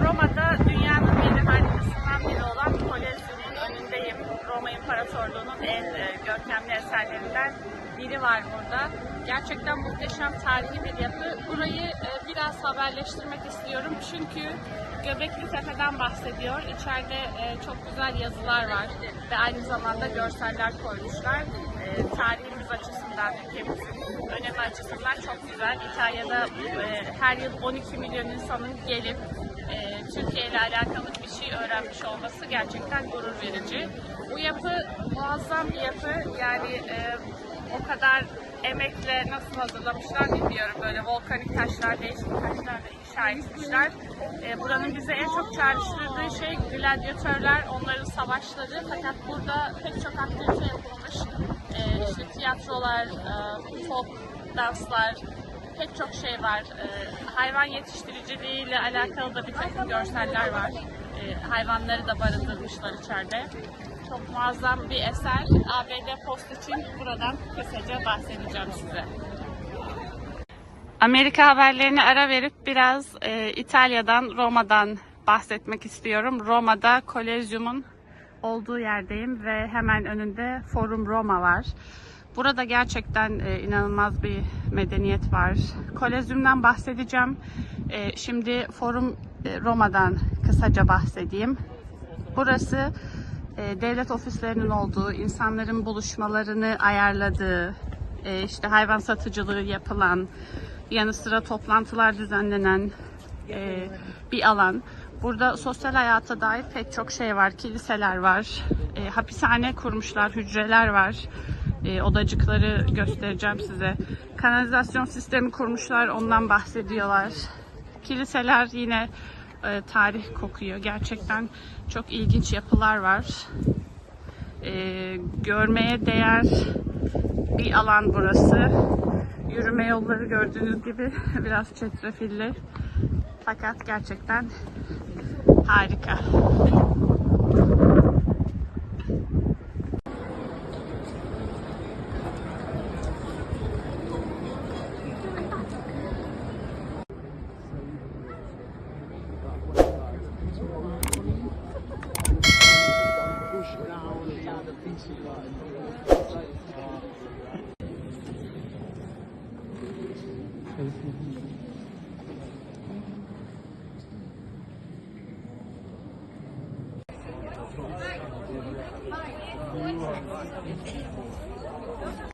Roma'da dünyanın yedi harikasından biri olan Kolezyum'un önündeyim. Roma İmparatorluğu'nun en e, görkemli eserlerinden biri var burada. Gerçekten muhteşem tarihi bir yapı. Burayı e, biraz haberleştirmek istiyorum çünkü Göbekli Tepe'den bahsediyor. İçeride e, çok güzel yazılar var ve aynı zamanda görseller koymuşlar. Tarihimiz açısından, ülkemizin önemi açısından çok güzel. İtalya'da her yıl 12 milyon insanın gelip e, Türkiye ile alakalı bir şey öğrenmiş olması gerçekten gurur verici. Bu yapı muazzam bir yapı. Yani e, o kadar emekle nasıl hazırlamışlar bilmiyorum. Böyle volkanik taşlar, değişik taşlarla inşa etmişler. E, buranın bize en çok çağrıştırdığı şey gladyatörler, onların savaşları. Fakat burada pek çok aktivite yapılmış. E, işte tiyatrolar, e, folk danslar, pek çok şey var. E, hayvan yetiştiriciliği ile alakalı da bir takım görseller var. E, hayvanları da barındırmışlar içeride. Çok muazzam bir eser. ABD Post için buradan kısaca bahsedeceğim size. Amerika haberlerini ara verip biraz e, İtalya'dan, Roma'dan bahsetmek istiyorum. Roma'da Kolezyum'un olduğu yerdeyim ve hemen önünde Forum Roma var. Burada gerçekten e, inanılmaz bir medeniyet var. Kolezyum'dan bahsedeceğim. E, şimdi Forum e, Roma'dan kısaca bahsedeyim. Burası e, devlet ofislerinin olduğu, insanların buluşmalarını ayarladığı, e, işte hayvan satıcılığı yapılan, yanı sıra toplantılar düzenlenen e, bir alan. Burada sosyal hayata dair pek çok şey var. Kiliseler var, e, hapishane kurmuşlar, hücreler var. E, odacıkları göstereceğim size. Kanalizasyon sistemi kurmuşlar, ondan bahsediyorlar. Kiliseler yine e, tarih kokuyor. Gerçekten çok ilginç yapılar var. E, görmeye değer bir alan burası. Yürüme yolları gördüğünüz gibi biraz çetrefilli. Fakat gerçekten harika. 一起吧，再一块。哎。